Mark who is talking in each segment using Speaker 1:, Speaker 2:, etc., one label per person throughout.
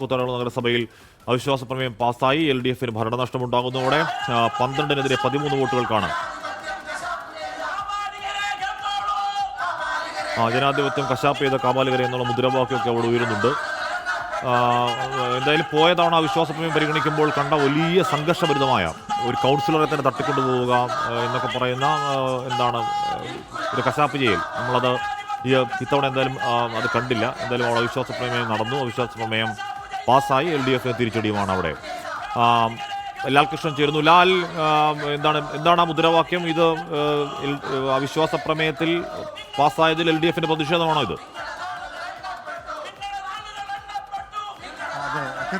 Speaker 1: കൂത്താട്ടുകുളം നഗരസഭയിൽ അവിശ്വാസ പ്രമേയം പാസ്സായി. എൽ ഡി എഫിന് ഭരണനഷ്ടമുണ്ടാകുന്നതോടെ പന്ത്രണ്ടിനെതിരെ പതിമൂന്ന് വോട്ടുകൾക്കാണ്. ജനാധിപത്യം കശാപ്പ് ചെയ്ത കാപാലികരെ എന്നുള്ള മുദ്രാവാക്യമൊക്കെ അവിടെ ഉയരുന്നുണ്ട്. എന്തായാലും പോയ തവണ അവിശ്വാസ പ്രമേയം പരിഗണിക്കുമ്പോൾ കണ്ട വലിയ സംഘർഷഭരിതമായ ഒരു കൗൺസിലറെ തന്നെ തട്ടിക്കൊണ്ടുപോവുക പോവുക എന്നൊക്കെ പറയുന്ന എന്താണ് ഒരു കശാപ്പ് ചെയ്യൽ നമ്മളത് ഇത്തവണ എന്തായാലും അത് കണ്ടില്ല. എന്തായാലും അവിടെ അവിശ്വാസ പ്രമേയം നടന്നു. അവിശ്വാസ പ്രമേയം പാസ്സായി എൽ ഡി എഫിന് തിരിച്ചടിയുമാണ് അവിടെ. ലാൽകൃഷ്ണൻ ചേരുന്നു. ലാൽ എന്താണ് എന്താണ് ആ മുദ്രാവാക്യം? ഇത് അവിശ്വാസ പ്രമേയത്തിൽ പാസ്സായതിൽ എൽ ഡി എഫിന്റെ പ്രതിഷേധമാണോ ഇത്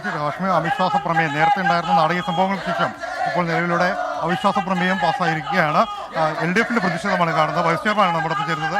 Speaker 2: കാശ്മീർ അവിശ്വാസ പ്രമേയം. നേരത്തെ ഉണ്ടായിരുന്ന നാടകീയ സംഭവങ്ങൾക്ക് ശേഷം ഇപ്പോൾ നിലവിലൂടെ അവിശ്വാസ പ്രമേയം പാസ്സായിരിക്കുകയാണ്. എൽ ഡി എഫിന്റെ പ്രതിഷേധമാണ് കാണുന്നത്. വൈസ് ചെയർമാനാണ് നമ്മുടെ ചേരുന്നത്.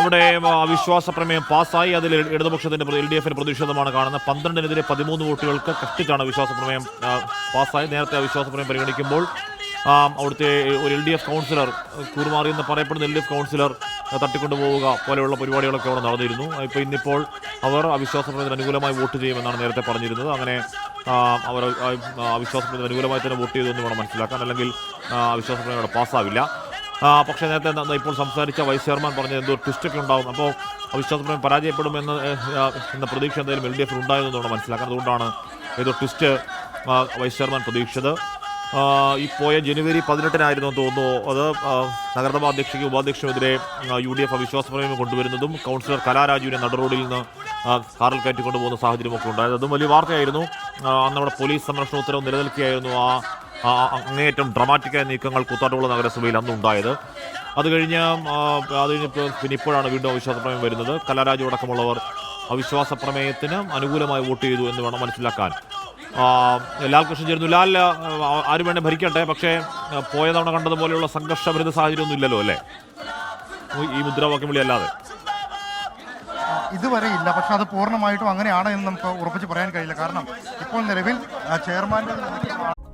Speaker 1: അവിടെ അവിശ്വാസ പ്രമേയം പാസ്സായി. അതിൽ ഇടതുപക്ഷത്തിന്റെ എൽ ഡി എഫിന് പ്രതിഷേധമാണ് കാണുന്നത്. പന്ത്രണ്ടിനെതിരെ പതിമൂന്ന് വോട്ടുകൾക്ക് കഷ്ടിച്ചാണ് അവിശ്വാസ പ്രമേയം പാസ്സായി. നേരത്തെ അവിശ്വാസ പ്രമേയം പരിഗണിക്കുമ്പോൾ അവിടുത്തെ ഒരു എൽ ഡി എഫ് കൗൺസിലർ കൂറുമാറി എന്ന് പറയപ്പെടുന്ന എൽ ഡി എഫ് കൗൺസിലർ തട്ടിക്കൊണ്ടു പോവുക പോലെയുള്ള പരിപാടികളൊക്കെ അവിടെ നടന്നിരുന്നു. ഇപ്പോൾ ഇന്നിപ്പോൾ അവർ അവിശ്വാസ പ്രമേയത്തിന് അനുകൂലമായി വോട്ട് ചെയ്യുമെന്നാണ് നേരത്തെ പറഞ്ഞിരുന്നത്. അങ്ങനെ അവർ ആ, അവിശ്വാസ പ്രമേയത്തിന് അനുകൂലമായി തന്നെ വോട്ട് ചെയ്തു എന്ന് വേണം മനസ്സിലാക്കാൻ. അല്ലെങ്കിൽ ആ, അവിശ്വാസ പ്രമേയം അവിടെ പാസ്സാവില്ല. പക്ഷേ നേരത്തെ ഇപ്പോൾ സംസാരിച്ച വൈസ് ചെയർമാൻ പറഞ്ഞ എന്തോ ട്വിസ്റ്റൊക്കെ ഉണ്ടാവും. അപ്പോൾ അവിശ്വാസപ്രമേയം പരാജയപ്പെടുമെന്ന് എന്ന പ്രതീക്ഷ എന്തായാലും എൽ ഡി എഫിൽ ഉണ്ടായിരുന്നു വേണം മനസ്സിലാക്കാൻ. അതുകൊണ്ടാണ് ഏതോ ട്വിസ്റ്റ് വൈസ് ചെയർമാൻ പ്രതീക്ഷിച്ചത്. ഈ പോയ ജനുവരി പതിനെട്ടിനായിരുന്നു തോന്നുന്നു അത് നഗരസഭാ അധ്യക്ഷയ്ക്ക് ഉപാധ്യക്ഷനെതിരെ യു ഡി എഫ് അവിശ്വാസ പ്രമേയം കൊണ്ടുവരുന്നതും കൗൺസിലർ കലാരാജുവിനെ നടുറോഡിൽ നിന്ന് കാറിൽ കയറ്റിക്കൊണ്ടുപോകുന്ന സാഹചര്യമൊക്കെ ഉണ്ടായത്. അതും വലിയ വാർത്തയായിരുന്നു. അന്ന് അവിടെ പോലീസ് സംരക്ഷണ ഉത്തരവ് നിലനിൽക്കുകയായിരുന്നു ആ അങ്ങേയറ്റം ഡ്രമാറ്റിക്കായ നീക്കങ്ങൾ കുത്താട്ടുള്ള നഗരസഭയിൽ അന്ന് ഉണ്ടായത്. അത് കഴിഞ്ഞ് അത് കഴിഞ്ഞപ്പോൾ പിന്നെ ഇപ്പോഴാണ് വീണ്ടും അവിശ്വാസ പ്രമേയം വരുന്നത്. കലാരാജു അടക്കമുള്ളവർ അവിശ്വാസ പ്രമേയത്തിന് അനുകൂലമായി വോട്ട് ചെയ്തു എന്ന് വേണം മനസ്സിലാക്കാൻ. ലാൽകൃഷ്ണൻ ചേരുന്നു. ലാൽ ആരും വേണേ ഭരിക്കട്ടെ പക്ഷേ പോയ തവണ കണ്ടതുപോലെയുള്ള സംഘർഷഭരിത സാഹചര്യമൊന്നും ഇല്ലല്ലോ അല്ലേ? ഈ മുദ്രാവാക്യം വിളി അല്ലാതെ
Speaker 2: ഇതുവരെ ഇല്ല. പക്ഷെ അത് പൂർണമായിട്ടും അങ്ങനെയാണ് എന്ന് നമുക്ക് ഉറപ്പിച്ച് പറയാൻ കഴിയില്ല. കാരണം ഇപ്പോൾ നിലവിൽ ആ, ചെയർമാന്റെ